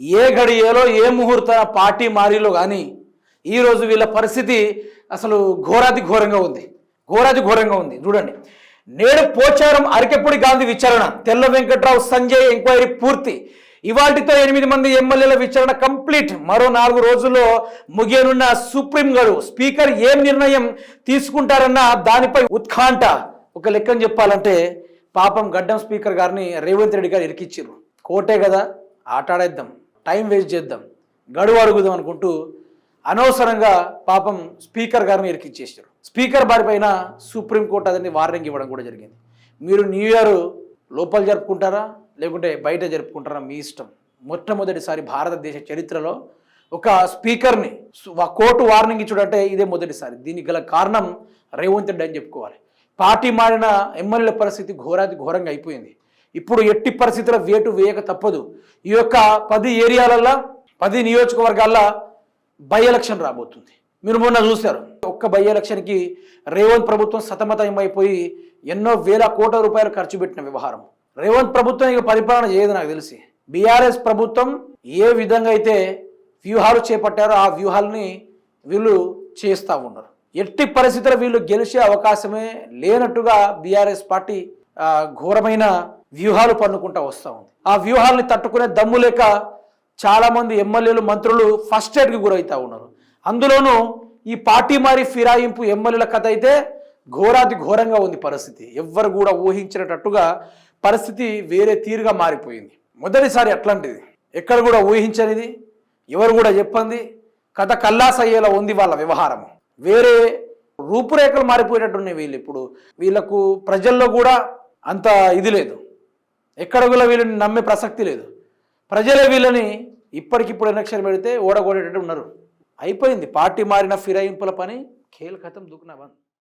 ఏ గడియలో ఏ ముహూర్త పార్టీ మారిలో కానీ ఈరోజు వీళ్ళ పరిస్థితి అసలు ఘోరాతి ఘోరంగా ఉంది. ఘోరాతి ఘోరంగా ఉంది. చూడండి. నేడు పోచారం అరకెప్పుడు గాంధీ విచారణ? తెల్ల వెంకట్రావు సంజయ్ ఎంక్వైరీ పూర్తి. ఇవాటితో ఎనిమిది మంది ఎమ్మెల్యేల విచారణ కంప్లీట్. మరో నాలుగు రోజుల్లో ముగియనున్న సుప్రీం గడు స్పీకర్ ఏం నిర్ణయం తీసుకుంటారన్న దానిపై ఉత్కంఠ. ఒక లెక్కను చెప్పాలంటే పాపం గడ్డం స్పీకర్ గారిని రేవంత్ రెడ్డి గారు ఇరికిచ్చారు. కోటే కదా. ఆటాడేద్దాం. టైం వేస్ట్ చేద్దాం గడువు అడుగుదాం అనుకుంటూ అనవసరంగా పాపం స్పీకర్ గారిని ఇరికిచ్చేసారు స్పీకర్ వారి పైన సుప్రీంకోర్టు అదని వార్నింగ్ ఇవ్వడం కూడా జరిగింది. మీరు న్యూ ఇయర్ లోపల జరుపుకుంటారా? లేకుంటే బయట జరుపుకుంటారా? మీ ఇష్టం. మొట్టమొదటిసారి భారతదేశ చరిత్రలో ఒక స్పీకర్ని కోర్టు వార్నింగ్ ఇచ్చుడంటే ఇదే మొదటిసారి. దీనికి గల కారణం రేవంత్ రెడ్డి అని చెప్పుకోవాలి. పార్టీ మారిన ఎమ్మెల్యేల పరిస్థితి ఘోరాతి ఘోరంగా అయిపోయింది. ఇప్పుడు ఎట్టి పరిస్థితుల వేటు వేయక తప్పదు. ఈ యొక్క పది ఏరియాలల్లో పది నియోజకవర్గాల్లో బై ఎలక్షన్ రాబోతుంది. మీరు మొన్న చూశారు ఒక్క బై ఎలక్షన్కి రేవంత్ ప్రభుత్వం సతమతమైపోయి ఎన్నో వేల కోట్ల రూపాయలు ఖర్చు పెట్టిన వ్యవహారం. రేవంత్ ప్రభుత్వం ఇక పరిపాలన చేయదు నాకు తెలిసి. బీఆర్ఎస్ ప్రభుత్వం ఏ విధంగా అయితే వ్యూహాలు చేపట్టారో ఆ వ్యూహాలని వీళ్ళు చేస్తూ ఉన్నారు. ఎట్టి పరిస్థితుల్లో వీళ్ళు గెలిచే అవకాశమే లేనట్టుగా బీఆర్ఎస్ పార్టీ ఘోరమైన వ్యూహాలు పన్నుకుంటా వస్తూ ఉంది. ఆ వ్యూహాలని తట్టుకునే దమ్ము లేక చాలామంది ఎమ్మెల్యేలు మంత్రులు ఫస్ట్ ఎయిడ్కి గురవుతూ ఉన్నారు. అందులోనూ ఈ పార్టీ మారి ఫిరాయింపు ఎమ్మెల్యేల కథ అయితే ఘోరాతి ఘోరంగా ఉంది పరిస్థితి. ఎవ్వరు కూడా ఊహించినట్టుగా పరిస్థితి వేరే తీరుగా మారిపోయింది. మొదటిసారి అట్లాంటిది. ఎక్కడ కూడా ఊహించనిది ఎవరు కూడా చెప్పంది. కథ కల్లాస్ అయ్యేలా ఉంది వాళ్ళ వ్యవహారం. వేరే రూపురేఖలు మారిపోయేటట్టున్నాయి వీళ్ళు ఇప్పుడు. వీళ్ళకు ప్రజల్లో కూడా అంత ఇది లేదు. ఎక్కడ కూడా వీళ్ళని నమ్మే ప్రసక్తి లేదు. ప్రజలే వీళ్ళని ఇప్పటికిప్పుడు ఎలక్షన్ పెడితే ఓడగొడేటట్టు ఉన్నారు. అయిపోయింది. పార్టీ మారిన ఫిరాయింపుల పని ఖేల్ ఖతం దుకునా బంద్.